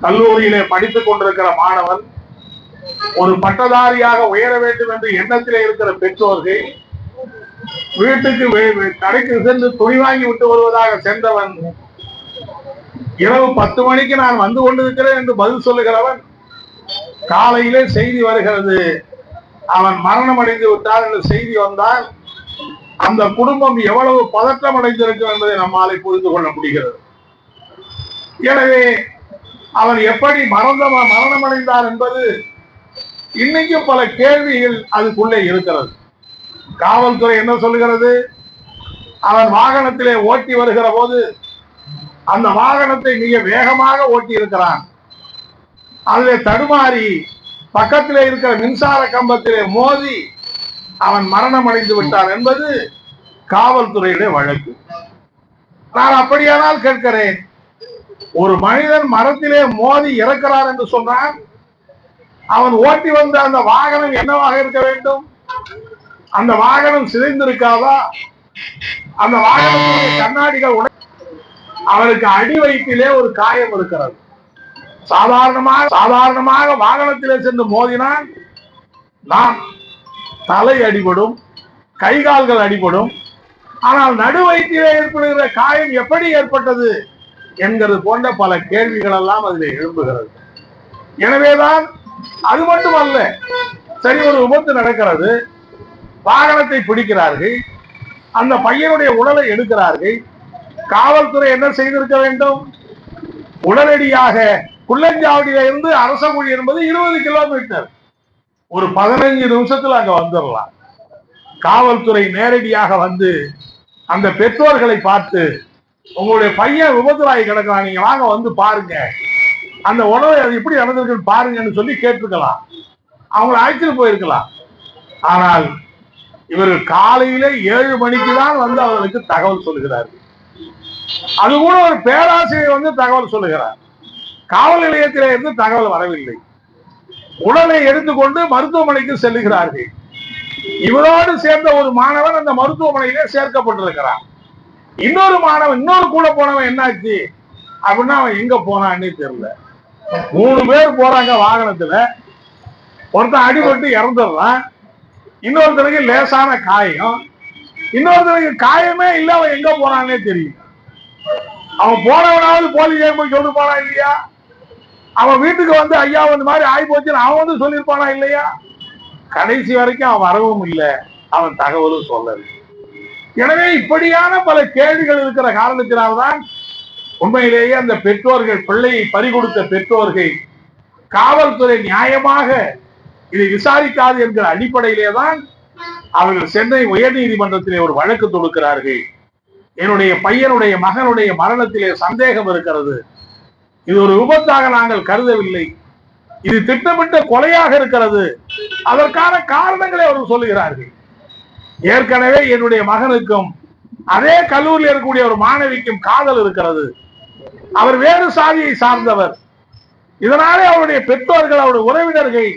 கல்லூரியிலே படித்துக் கொண்டிருக்கிற மாணவன் ஒரு பட்டதாரியாக உயர வேண்டும் என்று எண்ணத்திலே இருக்கிற பெற்றோர்கள் வீட்டுக்கு வெ- கடைக்கு சென்று துணி வாங்கி விட்டு வருவதாக சென்றவன் இரவு பத்து மணிக்கு நான் வந்து கொண்டிருக்கிறேன் என்று பதில் சொல்லுகிறவன் காலையிலே செய்தி வருகிறது. அவன் மரணம் அடைந்து விட்டார் என்று செய்தி வந்தால் அந்த குடும்பம் எவ்வளவு பதற்றம் அடைந்திருக்கும் என்பதை நம்மாலே புரிந்து கொள்ள முடிகிறது. எனவே அவன் எப்படி மறந்த மரணம் அடைந்தார் என்பது இன்னைக்கும் பல கேள்விகள் அதுக்குள்ளே இருக்கிறது. காவல்துறை என்ன சொல்லுகிறது? அவன் வாகனத்திலே ஓட்டி வருகிற போது அந்த வாகனத்தை மிக வேகமாக ஓட்டி இருக்கிறான். அதிலே தடுமாறி பக்கத்திலே இருக்கிற மின்சார கம்பத்திலே மோதி அவன் மரணம் அடைந்து விட்டான் என்பது காவல்துறையுடைய வழக்கு. நான் அப்படியானால் கேட்கிறேன் ஒரு மனிதன் மரத்திலே மோதி இறக்கிறார் என்று சொன்னால் அவன் ஓட்டி வந்த அந்த வாகனம் என்னவாக இருக்க வேண்டும்? அந்த வாகனம் சிதைந்திருக்காதா? அந்த வாகனத்துடைய கண்ணாடிகள் உடை அவருக்கு அடி வயிற்றிலே ஒரு காயம் இருக்கிறது. சாதாரணமாக சாதாரணமாக வாகனத்திலே சென்று மோதினால் நாம் தலை அடிபடும் கை கால்கள் அடிபடும். ஆனால் நடுவயிற்றிலே ஏற்படுகிற காயம் எப்படி ஏற்பட்டது? என்கிறது போன்ற பல கேள்விகள் எல்லாம் அதில் எழும்புகிறது. எனவேதான் அது மட்டுமல்ல சரி ஒரு விபத்து நடக்கிறது. வாகனத்தை பிடிக்கிறார்கள். அந்த பையனுடைய உடலை எடுக்கிறார்கள். காவல்துறை என்ன செய்திருக்க வேண்டும்? உடனடியாக குள்ளஞ்சாவடியில இருந்து அரசமொழி என்பது இருபது கிலோமீட்டர். ஒரு பதினைஞ்சு நிமிஷத்துல அங்க வந்துடலாம் காவல்துறை நேரடியாக வந்து அந்த பெற்றோர்களை பார்த்து உங்களுடைய பையன் விபத்துலாகி கிடக்கலாம் நீங்க வாங்க வந்து பாருங்க. அந்த உணவை அது எப்படி நடந்திருக்குன்னு பாருங்கன்னு சொல்லி கேட்டிருக்கலாம். அவங்கள அழைச்சிட்டு போயிருக்கலாம். ஆனால் இவர்கள் காலையில ஏழு மணிக்கு தான் வந்து அவர்களுக்கு தகவல் சொல்லுகிறார். அது கூட ஒரு பேராசிரியர் வந்து தகவல் சொல்லுகிறார். காவல் நிலையத்திலே இருந்து தகவல் வரவில்லை. உடலை எடுத்துக்கொண்டு மருத்துவமனைக்கு செல்லுகிறார்கள். இவரோடு சேர்ந்த ஒரு மாணவன் அந்த மருத்துவமனையிலே சேர்க்கப்பட்டிருக்கிறான். இன்னொரு மாணவன் இன்னொரு கூட போனவன் என்னாச்சு? அப்படின்னா அவன் எங்க போனான்னு தெரியல. மூணு பேர் போறாங்க வாகனத்துல. ஒருத்தன் அடிபட்டு இறந்துடுறான். இன்னொருத்தனுக்கு லேசான காயம். இன்னொருத்தனுக்கு காயமே இல்ல அவன் எங்க போனான்னே தெரியும் அவன் போனவனாவது போலீஸ் போய் சொல்லிருப்பானா இல்லையா? அவன் வீட்டுக்கு வந்து ஐயா இந்த மாதிரி ஆகி போச்சுன்னு அவன் வந்து சொல்லியிருப்பானா இல்லையா? கடைசி வரைக்கும் அவன் வரவும் இல்லை. அவன் தகவலும் சொல்லல. எனவே இப்படியான பல கேள்விகள் இருக்கிற காரணத்தினால்தான் உண்மையிலேயே அந்த பெற்றோர்கள் பிள்ளையை பறிகொடுத்த பெற்றோர்கள் காவல்துறை நியாயமாக இதை விசாரிக்காது என்கிற அடிப்படையிலே தான் அவர்கள் சென்னை உயர்நீதிமன்றத்திலே ஒரு வழக்கு தொடுக்கிறார்கள். என்னுடைய பையனுடைய மகனுடைய மரணத்திலே சந்தேகம் இருக்கிறது. இது ஒரு விபத்தாக நாங்கள் கருதவில்லை. இது திட்டமிட்ட கொலையாக இருக்கிறது. அதற்கான காரணங்களை அவர்கள் சொல்லுகிறார்கள். ஏற்கனவே என்னுடைய மகனுக்கும் அதே கல்லூரியில் இருக்கக்கூடிய ஒரு மாணவிக்கும் காதல் இருக்கிறது. அவர் வேறு சாதியை சார்ந்தவர். இதனாலே அவருடைய பெற்றோர்கள் அவருடைய உறவினர்கள்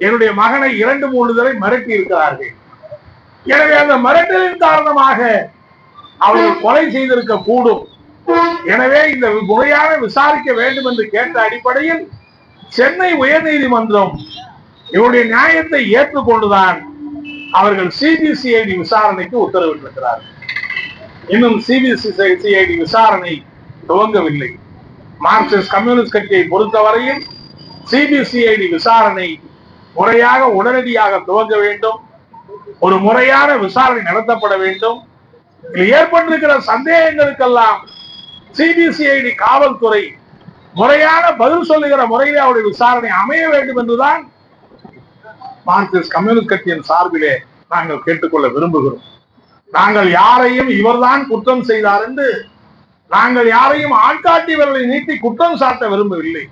என்னுடைய மகனை இரண்டு மூன்று தடவை மிரட்டி இருக்கிறார்கள். எனவே அந்த மிரட்டலின் காரணமாக அவர்கள் கொலை செய்திருக்க கூடும். எனவே இந்த முறையான விசாரிக்க வேண்டும் என்று கேட்ட அடிப்படையில் சென்னை உயர்நீதிமன்றம் இவருடைய நியாயத்தை ஏற்றுக்கொண்டுதான் அவர்கள் சிபிசிஐடி விசாரணைக்கு உத்தரவிட்டிருக்கிறார்கள். இன்னும் சிபிசிஐடி விசாரணை துவங்கவில்லை. மார்க்சிஸ்ட் கம்யூனிஸ்ட் கட்சியை பொறுத்தவரையில் சிபிசிஐடி விசாரணை முறையாக உடனடியாக துவங்க வேண்டும். ஒரு முறையான விசாரணை நடத்தப்பட வேண்டும். இதில் ஏற்பட்டிருக்கிற சந்தேகங்களுக்கெல்லாம் சிபிசிஐடி காவல்துறை முறையான பதில் சொல்லுகிற முறையிலே அவருடைய விசாரணை அமைய வேண்டும் என்றுதான் மார்க்சிஸ்ட் கம்யூனிஸ்ட் கட்சியின் சார்பிலே நாங்கள் கேட்டுக்கொள்ள விரும்புகிறோம். நாங்கள் யாரையும் இவர்தான் குற்றம் செய்தார் என்று நாங்கள் யாரையும் ஆட்காட்டியவர்களை நீட்டி குற்றம் சாட்ட விரும்பவில்லை.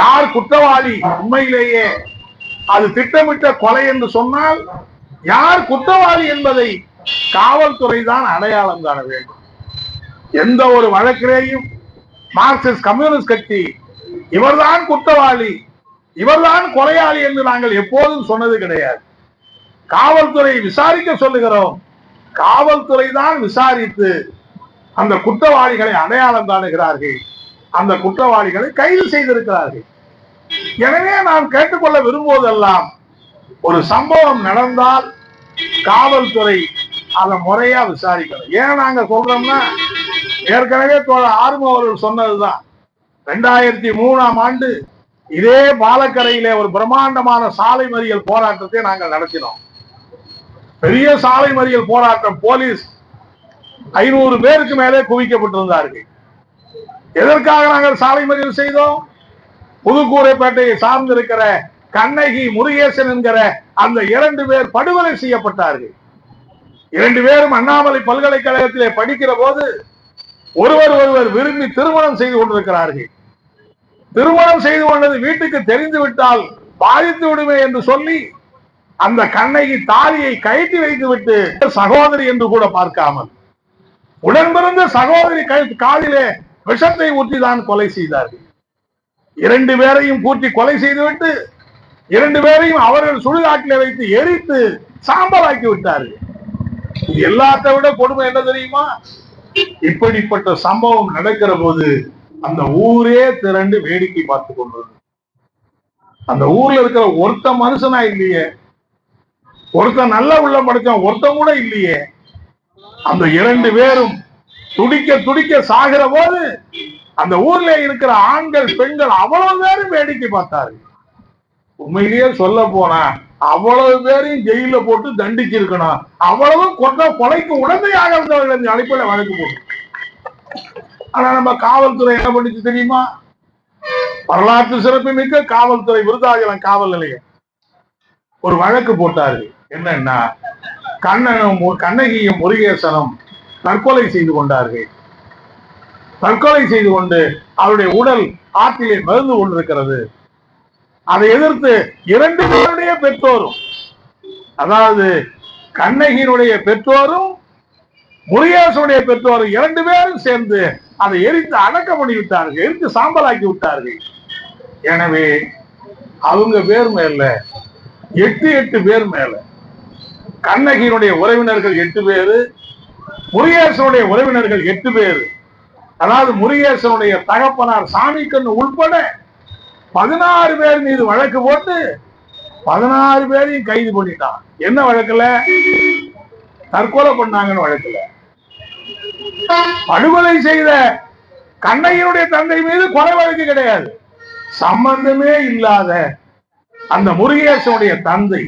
யார் குற்றவாளி உண்மையிலேயே அது திட்டமிட்ட கொலை என்று சொன்னால் யார் குற்றவாளி என்பதை காவல்துறை தான் அடையாளம் காண வேண்டும். எந்த ஒரு வழக்கிலேயும் மார்க்சிஸ்ட் கம்யூனிஸ்ட் கட்சி இவர்தான் குற்றவாளி இவர்தான் கொலையாளி என்று நாங்கள் எப்போதும் சொன்னது கிடையாது. காவல்துறை விசாரிக்க சொல்லுகிறோம். காவல்துறை தான் விசாரித்து அந்த குற்றவாளிகளை அடையாளம் காணுகிறார்கள். அந்த குற்றவாளிகளை கைது செய்திருக்கிறார்கள். எனவே நான் கேட்டுக்கொள்ள விரும்புவதெல்லாம் ஒரு சம்பவம் நடந்தால் காவல்துறை அதை முறையா விசாரிக்கணும். ஏன் நாங்க சொல்றோம்னா ஏற்கனவே தோழர் ஆர்வம் அவர்கள் சொன்னதுதான். ரெண்டாயிரத்தி மூணாம் ஆண்டு இதே பாலக்கரையிலே ஒரு பிரம்மாண்டமான சாலை மறியல் போராட்டத்தை நாங்கள் நடத்தினோம். பெரிய சாலை மறியல் போராட்டம் போலீஸ் ஐநூறு பேருக்கு மேலே குவிக்கப்பட்டிருந்தார்கள். எதற்காக நாங்கள் சாலை மறியல் செய்தோம்? புதுக்கூரைப்பேட்டையை சார்ந்திருக்கிற கண்ணகி முருகேசன் என்கிற அந்த இரண்டு பேர் படுகொலை செய்யப்பட்டார்கள். இரண்டு பேரும் அண்ணாமலை பல்கலைக்கழகத்திலே படிக்கிற போது ஒருவர் ஒருவர் விரும்பி திருமணம் செய்து கொண்டிருக்கிறார்கள். திருமணம் செய்து கொண்டது வீட்டுக்கு தெரிந்து விட்டால் பாதித்து விடுமே என்று சொல்லி அந்த கண்ணகி தாலியை கயற்றி வைத்து விட்டு சகோதரி என்று கூட பார்க்காமல் உடன் பிறந்த சகோதரி கழுத்து காலிலே விஷத்தை ஊற்றிதான் கொலை செய்தார்கள். இரண்டு பேரையும் கூட்டி கொலை செய்துவிட்டு இரண்டு பேரையும் அவர்கள் சுடுகாட்டிலே வைத்து எரித்து சாம்பலாக்கி விட்டார்கள். எல்லாத்த எல்லாத்தை விட கொடுமை என்ன தெரியுமா? இப்படிப்பட்ட சம்பவம் நடக்கிற போது அந்த ஊரே திரண்டு வேடிக்கை பார்த்து கொண்டது அந்த ஊர்ல இருக்கிற ஒருத்த மனுஷனா இல்லையே. ஒருத்தன் நல்ல உள்ள படைச்சான் ஒருத்தன் கூட இல்லையே. அந்த இரண்டு பேரும் துடிக்க துடிக்க சாகிற போது அந்த ஊர்ல இருக்கிற ஆண்கள் பெண்கள் அவ்வளவு பேரும் வேடிக்கை பார்த்தாரு உண்மையிலேயே சொல்ல போனா அவ்வளவு பேரையும் ஜெயில போட்டு தண்டிச்சிருக்கணும். அவ்வளவு கொண்ட கொலைக்கு உடந்தையாக இருந்தவர்கள் அடிப்படையில் வழக்கு போட்டு. ஆனா நம்ம காவல்துறை என்ன பண்ணிச்சு தெரியுமா? வரலாற்று சிறப்பு மிக்க காவல்துறை விருதாச்சலம் காவல் நிலையம். ஒரு வழக்கு போட்டாரு. என்னன்னா கண்ணனும் கண்ணகியும் முருகேசனும் தற்கொலை செய்து கொண்டார்கள். தற்கொலை செய்து கொண்டு அவருடைய உடல் ஆற்றிலே மருந்து கொண்டிருக்கிறது. அதை எதிர்த்து இரண்டு பேருடைய பெற்றோரும் அதாவது கண்ணகியினுடைய பெற்றோரும் முருகேசனுடைய பெற்றோர் இரண்டு பேரும் சேர்ந்து அதை எரித்து அடக்க பண்ணி விட்டார்கள் எரித்து சாம்பலாக்கி விட்டார்கள். எனவே அவங்க பேர் மேல எட்டு எட்டு பேர் மேல கண்ணகியினுடைய உறவினர்கள் எட்டு பேரு முருகேசனுடைய உறவினர்கள் எட்டு பேரு. அதாவது முருகேசனுடைய தகப்பனார் சாமி கண்ணு உள்பட பதினாறு பேர் மீது வழக்கு போட்டு பதினாறு பேரையும் கைது பண்ணிட்டான். என்ன வழக்குல? தற்கொலை பண்ணாங்கன்னு வழக்குல. படுகொலை செய்த கண்ணையனுடைய தந்தை மீது கொலை வழக்கு கிடையாது. சம்பந்தமே இல்லாத அந்த முருகேசனுடைய தந்தை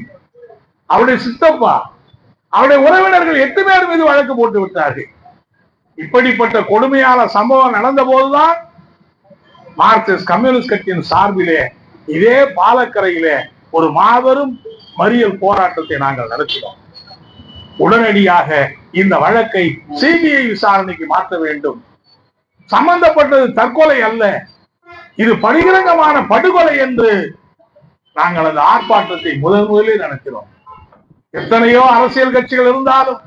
அவருடைய சித்தப்பா அவருடைய உறவினர்கள் எட்டு பேர் மீது வழக்கு போட்டு விட்டார்கள். இப்படிப்பட்ட கொடுமையான சம்பவம் நடந்த போதுதான் மார்க்சிஸ்ட் கம்யூனிஸ்ட் கட்சியின் சார்பிலே இதே பாலக்கரையிலே ஒரு மாபெரும் மறியல் போராட்டத்தை நாங்கள் நடத்தினோம். உடனடியாக இந்த வழக்கை சிபிஐ விசாரணைக்கு மாற்ற வேண்டும். சம்பந்தப்பட்டது தற்கொலை அல்ல. இது பரிகிரங்கமான படுகொலை என்று நாங்கள் அந்த ஆர்ப்பாட்டத்தை முதன் முதலில் நடக்கிறோம் எத்தனையோ அரசியல் கட்சிகள் இருந்தாலும்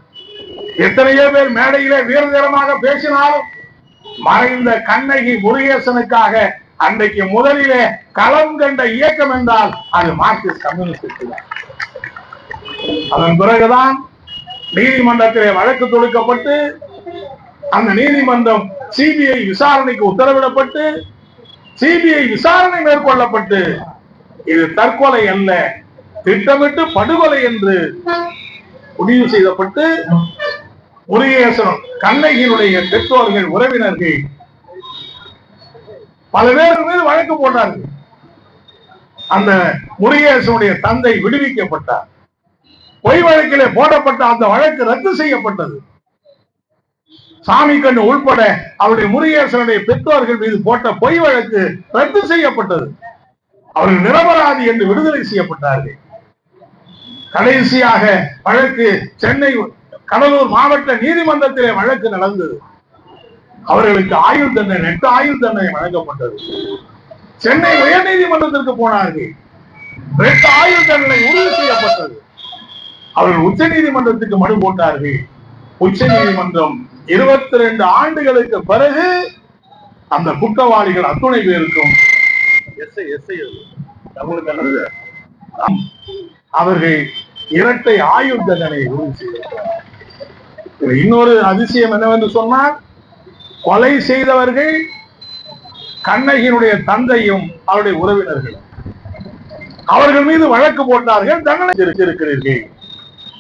எத்தனையோ பேர் மேடையிலே வீரதீரமாக பேசினாலும் மறைந்த கண்ணகி முருகேசனுக்காக அன்றைக்கு முதலிலே களம் கண்ட இயக்கம் என்றால் அது மார்க்சிஸ்ட் கம்யூனிஸ்ட் அதன் பிறகுதான் நீதிமன்றத்திலே வழக்கு தொடுக்கப்பட்டு அந்த நீதிமன்றம் சிபிஐ விசாரணைக்கு உத்தரவிடப்பட்டு சிபிஐ விசாரணை மேற்கொள்ளப்பட்டு இது தற்கொலை அல்ல திட்டமிட்டு படுகொலை என்று முடிவு செய்யப்பட்டு முருகேசன் கண்ணகியினுடைய பெற்றோர்கள் உறவினர்கள் பல பேர் மீது வழக்கு போட்டார்கள். அந்த முருகேசனுடைய தந்தை விடுவிக்கப்பட்டார். பொய் வழக்கிலே போடப்பட்ட அந்த வழக்கு ரத்து செய்யப்பட்டது. சாமி கண்ணு உள்பட அவருடைய முருகேசனுடைய பெற்றோர்கள் மீது போட்ட பொய் வழக்கு ரத்து செய்யப்பட்டது. அவர்கள் நிரபராதி என்று விடுதலை செய்யப்பட்டார்கள். கடைசியாக வழக்கு சென்னை கடலூர் மாவட்ட நீதிமன்றத்திலே வழக்கு நடந்தது. அவர்களுக்கு ஆயுள் தண்டனை நெட்டு ஆயுள் தண்டனை வழங்கப்பட்டது. சென்னை உயர் நீதிமன்றத்திற்கு போனார்கள். ரெண்டு ஆயுள் தண்டனை உறுதி செய்யப்பட்டது. அவர்கள் உச்ச நீதிமன்றத்துக்கு மனு போட்டார்கள். உச்ச நீதிமன்றம் இருபத்தி ரெண்டு ஆண்டுகளுக்கு பிறகு அந்த குற்றவாளிகள் அத்துணை பேருக்கும் அவர்கள் இரட்டை ஆயுள் தண்டனை உறுதி இன்னொரு அதிசயம் என்னவென்று சொன்னால் கொலை செய்தவர்கள் கண்ணகியினுடைய தந்தையும் அவருடைய உறவினர்களும். அவர்கள் மீது வழக்கு போட்டார்கள் தண்டனை இருக்கிறீர்கள்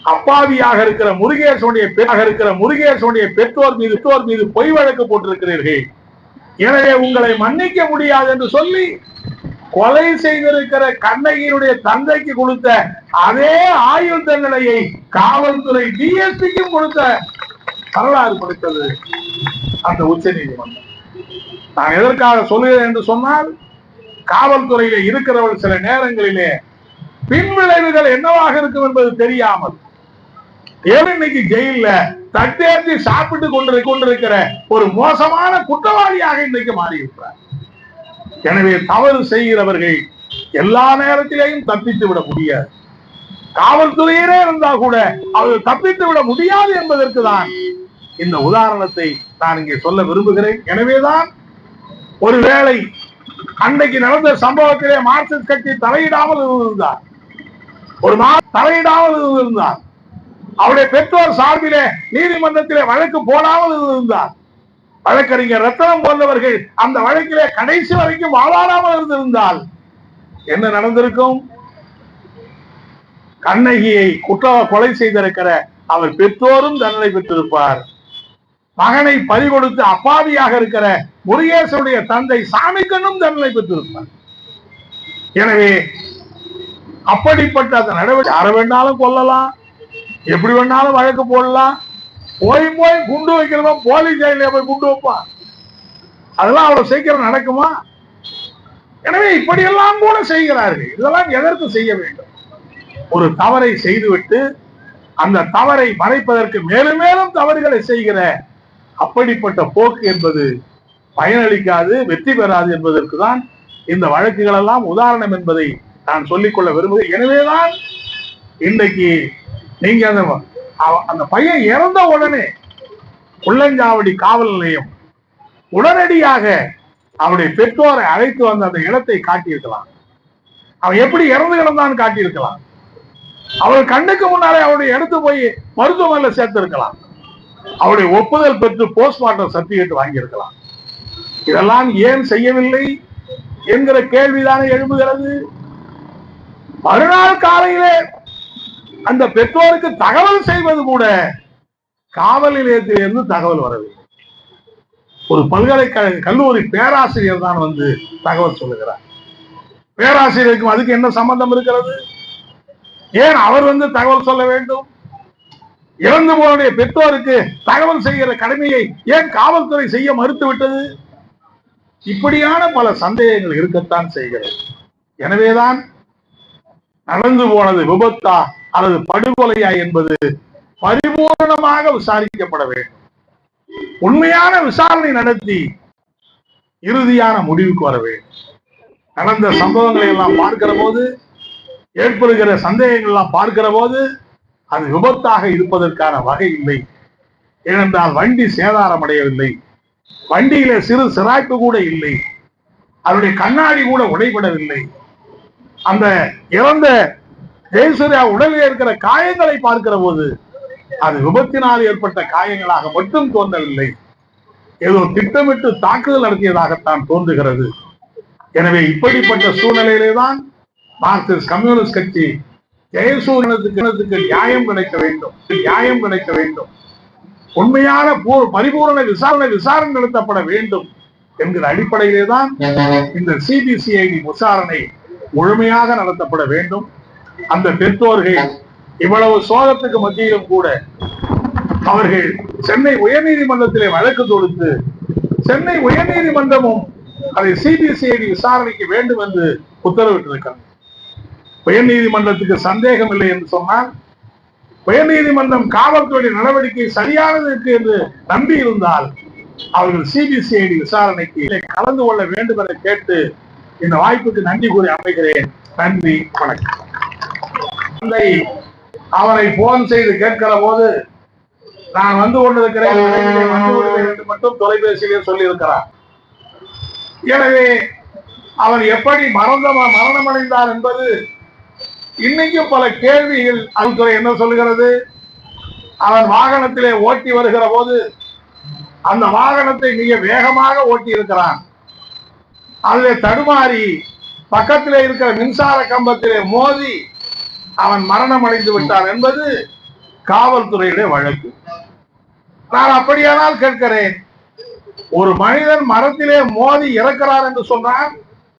அப்பாவியாக இருக்கிற முருகேசனுடைய பெ- இருக்கிற முருகேசனுடைய பெற்றோர் மீது பெற்றோர் மீது பொய் வழக்கு போட்டிருக்கிறீர்கள். எனவே உங்களை மன்னிக்க முடியாது என்று சொல்லி கொலை செய்திருக்கிற கண்ணகியினுடைய தந்தைக்கு கொடுத்த அதே ஆயுள் தண்டனையை காவல்துறை டிஎஸ்பிக்கும் கொடுத்த வரலாறு கொடுத்தது அந்த உச்ச நீதிமன்றம். நான் எதற்காக சொல்லுகிறேன் என்று சொன்னால் காவல்துறையில இருக்கிறவர்கள் சில நேரங்களிலே பின்விளைவுகள் என்னவாக இருக்கும் என்பது தெரியாமல் இன்னைக்கு ஜெயில தட்டேற்றி சாப்பிட்டு கொண்டு கொண்டிருக்கிற ஒரு மோசமான குற்றவாளியாக இன்றைக்கு மாறியிருக்கிறார். எனவே தவறு செய்கிறவர்கள் எல்லா நேரத்திலேயும் தப்பித்து விட முடியாது. காவல்துறையிலே இருந்தா கூட அவர்கள் தப்பித்து விட முடியாது என்பதற்கு தான் இந்த உதாரணத்தை நான் இங்கே சொல்ல விரும்புகிறேன். எனவேதான் ஒருவேளை அன்றைக்கு நடந்த சம்பவத்திலே மார்க்சிஸ்ட் கட்சி தலையிடாமல் இருந்திருந்தார். ஒரு நாள் தலையிடாமல் இருந்திருந்தார். அவருடைய பெற்றோர் சார்பிலே நீதிமன்றத்திலே வழக்கு போடாமல் இருந்திருந்தார் வழக்கறிஞர் ரத்தனம் போன்றவர்கள் அந்த வழக்கிலே கடைசி வரைக்கும் வாழாடாமல் இருந்திருந்தால் என்ன நடந்திருக்கும்? கண்ணகியை குற்ற கொலை செய்திருக்கிற அவர் பெற்றோரும் தண்டனை பெற்றிருப்பார். மகனை பறிகொடுத்து அப்பாவியாக இருக்கிற முருகேசனுடைய தந்தை சாமிக்கண்ணும் தண்டனை பெற்றிருப்பார். எனவே அப்படிப்பட்ட அந்த நடவடிக்கை யாரை வேணாலும் கொல்லலாம். எப்படி வேணாலும் வழக்கு போடலாம். போய் போய் குண்டு வைக்கிறவன் போலீஸ் ஜெயில போய் குண்டு வைப்பான் அதெல்லாம் அவ்வளவு சீக்கிரம் நடக்குமா? எனவே இப்படியெல்லாம் கூட செய்கிறார்கள். இதெல்லாம் எதற்கு செய்ய வேண்டும்? ஒரு தவறை செய்துவிட்டு அந்த தவறை மறைப்பதற்கு மேலும் மேலும் தவறுகளை செய்கிற அப்படிப்பட்ட போக்கு என்பது பயனளிக்காது வெற்றி பெறாது என்பதற்கு தான் இந்த வழக்குகள் எல்லாம் உதாரணம் என்பதை நான் சொல்லிக்கொள்ள விரும்புகிறேன். எனவேதான் இன்றைக்கு நீங்க அந்த அந்த பையன் இறந்த உடனே உள்ளஞ்சாவடி காவல் நிலையம் உடனடியாக அவருடைய பெற்றோரை அழைத்து வந்த அந்த இடத்தை காட்டியிருக்கலாம். அவன் எப்படி இறந்து கிடந்தான்னு காட்டியிருக்கலாம். அவர் கண்ணுக்கு முன்னாலே அவருடைய எடுத்து போய் மருத்துவமனையில சேர்த்திருக்கலாம். அவருடைய ஒப்புதல் பெற்று போஸ்ட்மார்ட்டம் சர்டிபிகேட் வாங்கியிருக்கலாம். இதெல்லாம் ஏன் செய்யவில்லை என்கிற கேள்விதானே எழும்புகிறது. மறுநாள் காலையிலே அந்த பெற்றோருக்கு தகவல் செய்வது கூட காவல் நிலையத்திலிருந்து தகவல் வரவில்லை. ஒரு பல்கலைக்கழக கல்லூரி பேராசிரியர் தான் வந்து தகவல் சொல்லுகிறார். பேராசிரியருக்கும் அதுக்கு என்ன சம்பந்தம் இருக்கிறது? ஏன் அவர் வந்து தகவல் சொல்ல வேண்டும்? இறந்து போனுடைய பெற்றோருக்கு தகவல் செய்கிற கடமையை ஏன் காவல்துறை செய்ய மறுத்து விட்டது இப்படியான பல சந்தேகங்கள் இருக்கத்தான் செய்கிறது. எனவேதான் நடந்து போனது விபத்தா அல்லது படுகொலையா என்பது பரிபூர்ணமாக விசாரிக்கப்பட வேண்டும். உண்மையான விசாரணை நடத்தி இறுதியான முடிவுக்கு வர வேண்டும். நடந்த சம்பவங்களை எல்லாம் பார்க்கிற போது ஏற்படுகிற சந்தேகங்கள் எல்லாம் பார்க்கிற போது அது விபத்தாக இருப்பதற்கான வகை இல்லை. ஏனென்றால் வண்டி சேதாரம் அடையவில்லை வண்டியில சிறு சிராய்ப்பு கூட இல்லை. அதனுடைய கண்ணாடி கூட உடைபடவில்லை. அந்த இறந்த ஜெயசூர்யா உடலில் இருக்கிற காயங்களை பார்க்கிற போது அது விபத்தினால் ஏற்பட்ட காயங்களாக மட்டும் தோன்றவில்லை. ஏதோ திட்டமிட்டு தாக்குதல் நடத்தியதாகத்தான் தோன்றுகிறது. எனவே இப்படிப்பட்ட சூழ்நிலையிலே தான் மார்க்சிஸ்ட் கம்யூனிஸ்ட் கட்சி ஜெயசூரியனுக்கு நியாயம் கிடைக்க வேண்டும். நியாயம் கிடைக்க வேண்டும். உண்மையான பூ- பரிபூரண விசாரணை விசாரணை நடத்தப்பட வேண்டும் என்கிற அடிப்படையிலே தான் இந்த சிபிசிஐடி விசாரணை முழுமையாக நடத்தப்பட வேண்டும். அந்த பெற்றோர்கள் இவ்வளவு சோகத்துக்கு மத்தியிலும் கூட அவர்கள் சென்னை உயர்நீதிமன்றத்திலே வழக்கு தொடுத்து சென்னை உயர்நீதிமன்றமும் அதை சிபிசிஐடி விசாரணைக்கு வேண்டும் என்று உத்தரவிட்டிருக்கிறது. உயர்நீதிமன்றத்துக்கு சந்தேகம் இல்லை என்று சொன்னால் உயர்நீதிமன்றம் காவல்துறை நடவடிக்கை சரியானது இருக்கு என்று நம்பி இருந்தால் அவர்கள் சிபிசிஐடி விசாரணைக்கு கலந்து கொள்ள வேண்டும் என கேட்டு இந்த வாய்ப்புக்கு நன்றி கூறி அமைகிறேன். நன்றி வணக்கம். தந்தை அவரை போன் செய்து கேட்கிற போது நான் வந்து கொண்டிருக்கிறேன் விரைவிலே என்று மட்டும் தொலைபேசியிலே சொல்லியிருக்கிறார். எனவே அவர் எப்படி மறந்த மரணமடைந்தார் என்பது இன்னைக்கும் பல கேள்விகள். காவல்துறை என்ன சொல்லுகிறது? அவன் வாகனத்திலே ஓட்டி வருகிற போது அந்த வாகனத்தை மிக வேகமாக ஓட்டி இருக்கிறான். அதில் தடுமாறி பக்கத்திலே இருக்கிற மின்சார கம்பத்திலே மோதி அவன் மரணம் அடைந்து விட்டான் என்பது காவல்துறையுடைய வழக்கு. நான் அப்படியானால் கேட்கிறேன் ஒரு மனிதன் மரத்திலே மோதி இறக்கிறார் என்று சொன்னால்